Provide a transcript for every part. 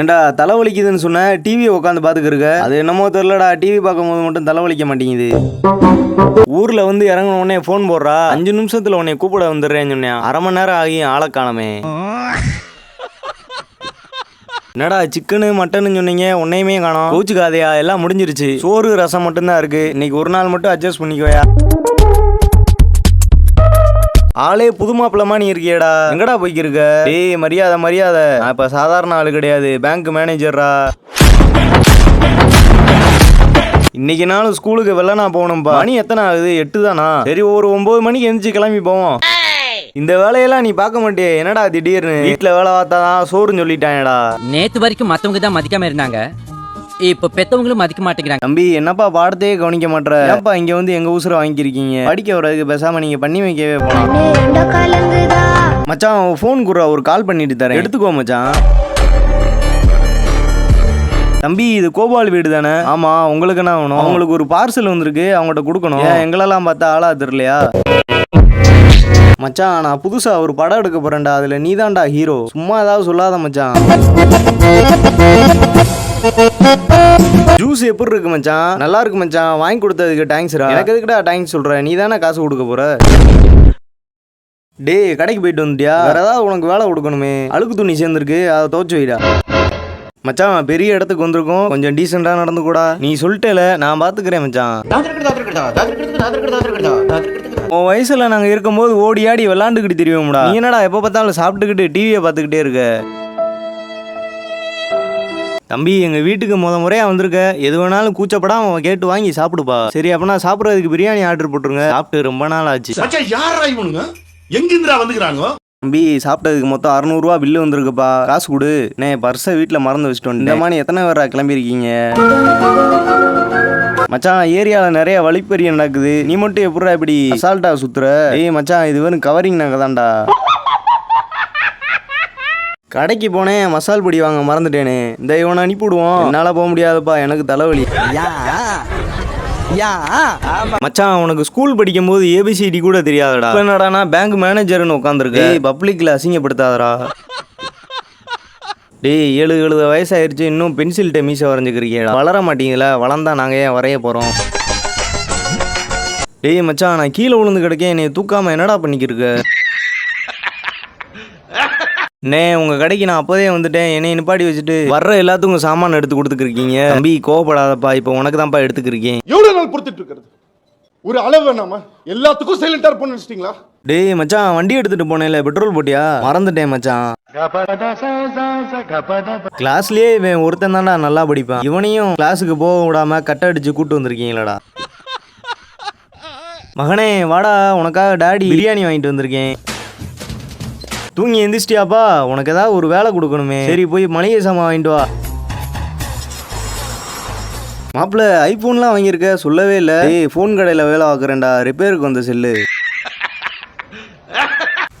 ஏன்டா தலைவலிக்குதுன்னு சொன்ன டிவி உட்காந்து பாத்துக்கிருக்க? அது என்னமோ தெரியலடா டிவி பார்க்கும்போது மட்டும் தலைவலிக்க மாட்டேங்குது. ஊர்ல வந்து இறங்கின உடனே ஃபோன் போடுறா. அஞ்சு நிமிஷத்துல உன்னை கூப்பிட வந்துடுறேன்னு சொன்னேன். அரை மணி நேரம் ஆகியும் ஆளை காணமே. என்னடா சிக்கனு மட்டன்னு சொன்னீங்க? உன்னையுமே காணும். கோச்சுக்காதையா எல்லாம் முடிஞ்சிருச்சு. சோறு ரசம் மட்டும்தான் இருக்கு. இன்னைக்கு ஒரு நாள் மட்டும் அட்ஜஸ்ட் பண்ணிக்கோயா. ஆளே புது மாப்பிளமா நீ இருக்கியடா. எங்கடா போய்க்கிருக்க? டேய் மரியாதை மரியாதை. நான் இப்ப சாதாரண ஆளு கிடையாது. பேங்க் மேனேஜர்ரா. இன்னைக்கு நாளும் ஸ்கூலுக்கு வெள்ளனா போகணும்பா. மணி எத்தனை ஆகுது? எட்டு தானா? சரி ஒரு ஒன்பது மணிக்கு எந்திரிச்சு கிளம்பி போவோம். இந்த வேலையெல்லாம் நீ பார்க்க மாட்டே என்னடா திடீர்னு? வீட்டுல வேலை பார்த்தாதான் சோறுன்னு சொல்லிட்டாங்கடா நேத்து வரைக்கும் மத்தவங்க தான் மதிக்காம இருந்தாங்க. இப்ப பெத்தவங்களும் மதிக்க மாட்டேங்கிறாங்க. தம்பி என்னப்பா பாடத்தையே கவனிக்க மாட்ற? ஏன்ப்பா இங்க வந்து எங்க ஊசுர வாங்கியிருக்கீங்க? படிக்க வர்றதுக்கு பேசாம நீங்க பண்ணி வைக்கவே போலாம் மச்சான் ஃபோன் குடுறா ஒரு கால் பண்ணிட்டு தரேன். எடுத்துக்கோ மச்சான். தம்பி இது கோபால் வீடு தானே? ஆமா உங்களுக்கு என்ன வேணும்? அவங்களுக்கு ஒரு பார்சல் வந்திருக்கு அவங்கள்ட்ட கொடுக்கணும். ஏன் எங்களெல்லாம் பார்த்தா ஆளா தெரியலையா? மச்சான் நான் புதுசா ஒரு படம் எடுக்க போறேன்டா. அதுல நீதான்டா ஹீரோ சும்மா ஏதாவது சொல்லாத மச்சான். ஜூஸ் எப்படி இருக்கு மச்சான்? நல்லா இருக்கு மச்சான். வாங்கி கொடுத்ததுக்கு தேங்க்ஸ்ரா எனக்கு எதுக்குடா தேங்க்ஸ் சொல்ற? நீ தானே காசு கொடுக்க போற? டேய் கடைக்கு போயிட்டு வந்துட்டியா? வேற ஏதாவது உனக்கு வேலை கொடுக்கணுமே. அழுக்கு துணி சேர்ந்துருக்கு. அதை துவச்சு வைடா. மச்சான் பெரிய இடத்துக்கு வந்திருக்கோம். கொஞ்சம் டீசெண்டா நடந்து கூடா. நீ சொல்லிட்டேல நான் பாத்துக்கிறேன் மச்சான். உன் வயசுல நாங்க இருக்கும்போது ஓடி ஆடி விளாண்டுக்கிட்டு தெரியும்டா நீ என்னடா எப்ப பார்த்தாலும் சாப்பிட்டுக்கிட்டு டிவியை பார்த்துக்கிட்டே இருக்க? தம்பி எங்க வீட்டுக்கு முத முறையா வந்திருக்க. எது வேணாலும் கூச்சப்படாம கேட்டு வாங்கி சாப்பிடுப்பா. சரி அப்பனா சாப்பிட்றதுக்கு பிரியாணி ஆர்டர் போட்டுருங்க. சாப்பிட்டு ரொம்ப நாள் ஆச்சு. யாரா இவனுங்க? எங்கிருந்துடா வந்துக்கிறாங்க? தம்பி சாப்பிட்டதுக்கு மொத்தம் அறுநூறுவா பில்லு வந்திருக்குப்பா. காசு கொடு. நே பர்ஸை வீட்டில் மறந்து வச்சுட்டு வந்துட்டேன். இந்த மாதிரி எத்தனை பேரா கிளம்பியிருக்கீங்க? மச்சான் ஏரியாவில் நிறைய வழிப்பறி நடக்குது. நீ மட்டும் எப்படிடா இப்படி அசால்ட்டா சுத்துற? ஏய் மச்சான் இது வெறும் கவரிங் நகை தான்டா கடைக்கு போனேன் மசால் பொடி வாங்க மறந்துட்டேனே. இந்த இவனை அனுப்பிவிடுவோம். என்னால் போக முடியாதுப்பா எனக்கு தலைவலி. மச்சான் உனக்கு ஸ்கூல் படிக்கும் போது ஏபிசிடி கூட தெரியாதடா. என்னடானா பேங்க் மேனேஜர்னு உட்காந்துருக்கு. பப்ளிக்ல அசிங்கப்படுத்தாதடா. டேய் ஏழு எழுபது வயசாயிருச்சு இன்னும் பென்சில் மீச வரைஞ்சுக்கிறீங்களா வளர மாட்டீங்களா வளர்ந்தா நாங்கள் ஏன் வரைய போகிறோம் டேய் மச்சான் நான் கீழே விழுந்து கிடக்கேன் என்னை தூக்காம என்னடா பண்ணிக்கிருக்க நே உங்க கடைக்கு நான் அப்போதே வந்துட்டேன். என்னை நிப்பாட்டி வச்சுட்டு வர்ற எல்லாத்துக்கும் சாமான் எடுத்து கொடுத்துக்கிருக்கீங்க. தம்பி கோவப்படாதப்பா. இப்போ உனக்கு தான்ப்பா எடுத்துக்கிருக்கேன். எவ்வளவு நாள் பொறுத்துட்டு இருக்கிறது ஒரு அளவு வேணாமா? எல்லாத்துக்கும் சைலண்டா இருப்போம்னு நினைச்சிட்டீங்களா? டேய் மச்சான் வண்டி எடுத்துட்டு போனேன்ல. பெட்ரோல் போட்டியா? மறந்துட்டேன் மச்சான். கிளாஸ்லயே இவன் ஒருத்தன் தான்டா நல்லா படிப்பான். இவனையும் கிளாஸுக்கு போக விடாம கட்ட அடிச்சு கூட்டு வந்திருக்கீங்களடா. மகனே வாடா. உனக்காக டாடி பிரியாணி வாங்கிட்டு வந்திருக்கேன். தூங்கி எந்திரிச்சிட்டியாப்பா? உனக்கு ஏதாவது ஒரு வேலை கொடுக்கணுமே. சரி போய் மளிகை சாமான் வாங்கிட்டு வா. மாப்பிள்ள ஐபோன்லாம் வாங்கியிருக்க? சொல்லவே இல்லை. ஏய் ஃபோன் கடையில் வேலை பார்க்குறேன்டா. ரிப்பேருக்கு வந்த செல்லு.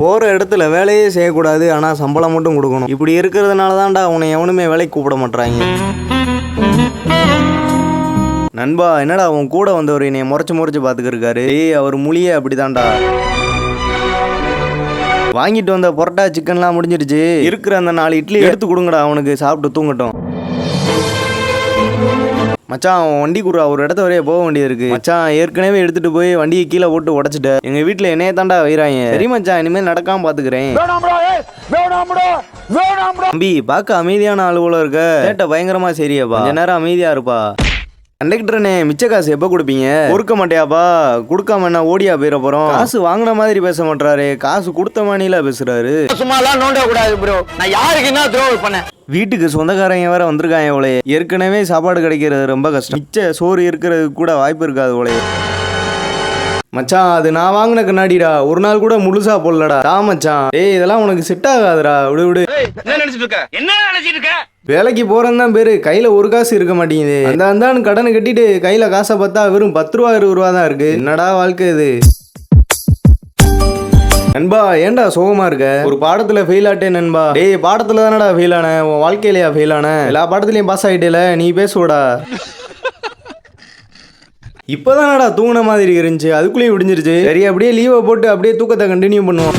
போகிற இடத்துல வேலையே செய்யக்கூடாது ஆனால் சம்பளம் மட்டும் கொடுக்கணும். இப்படி இருக்கிறதுனால தான்டா உன்னை எவனுமே வேலைக்கு கூப்பிட மாட்றாங்க. நண்பா என்னடா உன் கூட வந்தவர் என்னை முறைச்சு முறைச்சு பார்த்துக்கிருக்காரு ஏய் அவர் மொழியே அப்படிதான்டா. வாங்கிட்டு வந்த பொரோட்டா சிக்கன்லாம் முடிஞ்சிருச்சு இருக்கிற அந்த நாலு இட்லி எடுத்து கொடுங்கடா அவனுக்கு சாப்பிட்டு தூங்கட்டும். மச்சான் அவன் வண்டி குடுறா ஒரு இடத்த வரைய போக வேண்டியது இருக்கு மச்சான் ஏற்கனவே எடுத்துட்டு போய் வண்டியை கீழே போட்டு உடச்சிட்ட. எங்க வீட்ல என்னைய தாண்டா வைறாங்க சரி மச்சான் இனிமேல் நடக்காம பாத்துக்கிறேன். தம்பி பார்க்க அமைதியான போல இருக்க. கேட்ட பயங்கரமா சரியாப்பா கொஞ்ச நேரம் அமைதியா இருப்பா. கண்டக்டர்னே மிச்ச காசு எப்போ கொடுப்பீங்க? கொடுக்க மாட்டியாப்பா? கொடுக்காம என்ன ஓடியா போயிட போறோம்? காசு வாங்கின மாதிரி பேச மாட்டாரு காசு கொடுத்த மானில பேசுறாரு. சும்மாலாம் நோண்ட கூடாது ப்ரோ நான் யாருக்கு என்ன துரோகம் பண்ணேன் வீட்டுக்கு சொந்தக்காரங்க வேற வந்திருக்காங்க போலயே. ஏற்கனவே சாப்பாடு கிடைக்கிறது ரொம்ப கஷ்டம். மிச்ச சோறு இருக்கிறதுக்கு கூட வாய்ப்பு இருக்காது போலயே. மச்சான் அது நான் வாங்கின கண்ணாடிடா. ஒரு நாள் கூட முழுசா போடலடா. டா மச்சான். ஏய் இதெல்லாம் உனக்கு செட் ஆகாதுடா. விடு விடு. என்ன நினைச்சிட்டு இருக்க? என்ன நினைச்சிட்டு இருக்க? வேலைக்கு போகிறேன்னு தான் பேர். கையில் ஒரு காசு இருக்க மாட்டேங்குது. அந்த அந்தான்னு கடனை கட்டிட்டு கையில் காசை பார்த்தா வெறும் பத்து ரூபா இருபது ரூபா தான் இருக்குது என்னடா வாழ்க்கை இது? நண்பா ஏன்டா சோகமா இருக்க? ஒரு பாடத்துல ஃபெயில் ஆட்டே நண்பா. டேய் பாடத்துல தானடா ஃபெயில் ஆன? உன் வாழ்க்கையிலயா ஃபெயில் ஆன? எல்லா பாடத்துலயும் பாஸ் ஆயிட்டேல நீ பேசுவடா. இப்போதானடா தூங்கின மாதிரி இருந்துச்சு. அதுக்குள்ளேயும் விடிஞ்சிருச்சு. சரி அப்படியே லீவை போட்டு அப்படியே தூக்கத்தை கண்டினியூ பண்ணுவோம்.